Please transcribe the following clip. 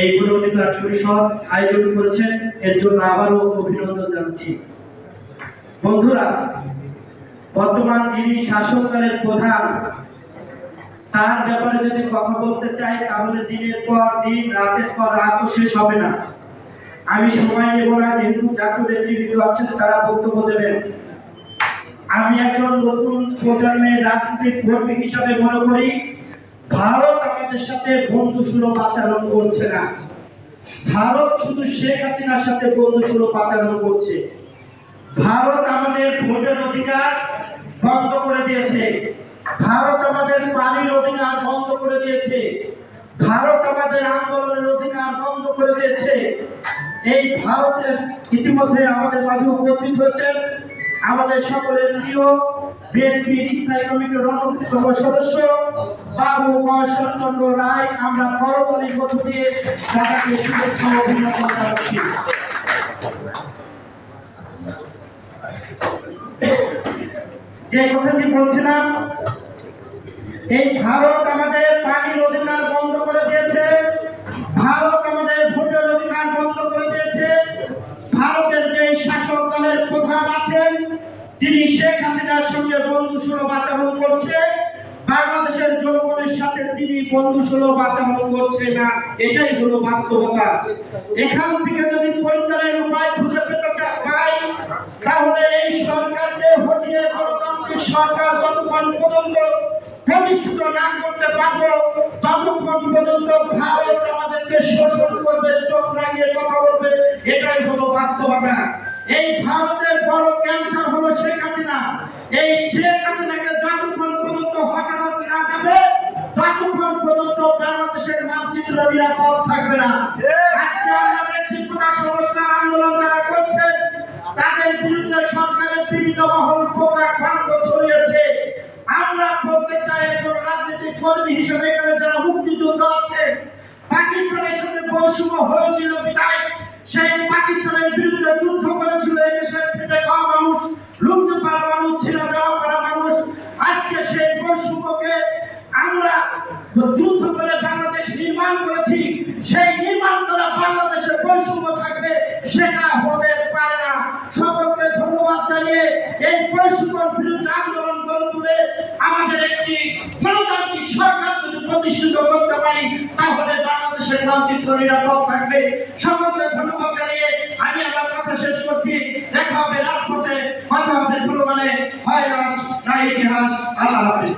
এই গুণবতী পরিষদ আয়োজন করেছেন। এর জন্য আবারও অভিনন্দন জানাচ্ছি। বন্ধুরা, বর্তমান যিনি শাসনকালের প্রধান, তার ব্যাপারে যদি কথা বলতে চাই, তাহলে দিনের পর দিন, রাতের পর রাতও শেষ হবে না। আমি সময় নেব না, যেহেতু জাতীয় আছেন, তারা বক্তব্য দেবেন। আমি একজন নতুন প্রজন্মের রাজনৈতিক কর্মী হিসাবে মনে করি, ভারত আমাদের সাথে বন্ধু সুলভ আচরণ করছে না। ভারত শুধু শেখ হাসিনার সাথে বন্ধু সুলভ আচরণ করছে। ভারত আমাদের ভোটের অধিকার বন্ধ করে দিয়েছে। ভারত আমাদের পানির অধিকার বন্ধ করে দিয়েছে। ভারত আমাদের আন্দোলনের অধিকার বন্ধ করে দিয়েছে। এই ভারতের ইতিমধ্যে আমাদের মাঝে উপস্থিত হয়েছেন আমাদের সকলের প্রিয় বিএনপি স্থায়ী কমিটির অন্যতম সদস্য, বাবু মহেশ্বরচন্দ্র রায়, আমরা করতালির মধ্য দিয়ে তাদেরকে শুভেচ্ছা অভিনন্দন জানাচ্ছি। যে কথাটি বলছিলাম, এই ভারত আমাদের পানির অধিকার বন্ধ করে দিয়েছে। ভারত তিনি শেখ হাসিনার সঙ্গে বন্ধু সুলভ আচরণ করছে, বাংলাদেশের জনগণের সাথে তিনি বন্ধু সুলভ আচরণ করছে না, এটাই হলো বাস্তবতা। এখান থেকে যদি পরিত্রাণের উপায় খুঁজে পেতে পাই তাহলে এই সরকারকে হটিয়ে গণতান্ত্রিক সরকার যতক্ষণ পর্যন্ত প্রতিষ্ঠিত না করতে পারব, ততক্ষণ পর্যন্ত ভারত আমাদেরকে শোষণ করবে, চোখ লাগিয়ে কথা বলবে, এটাই হলো বাস্তবতা। এই ভারতের এই শেখ হাসিনাকে যতক্ষণ পর্যন্ত হটানো না যাবে? ততক্ষণ পর্যন্ত বাংলাদেশের মানচিত্র নিরাপদ থাকবে না। আজকে আমরা দেখছি কোটা সংস্কার আন্দোলন যারা করছে, তাদের বিরুদ্ধে সরকারের বিভিন্ন মহল প্রকার ভাঙ্গ ছড়িয়েছে। আমরা বলতে চাই একজন রাজনৈতিক কর্মী হিসেবে এখানে যারা মুক্তিযুদ্ধ আছে পাকিস্তানের সাথে বৈষম্য হয়েছিল বিদায় সেই যুদ্ধ করেছিল এদেশের খেটে খাওয়া মানুষ, লুপ্ত পাওয়া মানুষ ছিল যাওয়া করা মানুষ। আজকে সেই বৈষম্যকে আমরা যুদ্ধ করে বাংলাদেশ নির্মাণ করেছি, সেই নির্মাণ করা বাংলাদেশের বৈষম্য থাকবে, সেটা হতে পারে না। সকলকে ধন্যবাদ জানিয়ে এই বৈষম্যের বিরুদ্ধে আন্দোলন করে তুলে আমাদের একটি গণতান্ত্রিক সরকার যদি প্রতিষ্ঠিত করতে পারি, তাহলে বাংলাদেশের মানচিত্র নিরাপদ থাকবে। সকল কথা শেষ করছি। দেখা হবে রাজপথে, কথা হবে শুরু মানে হয় রাস না ইতিহাস, আল্লাহ হাফিজ।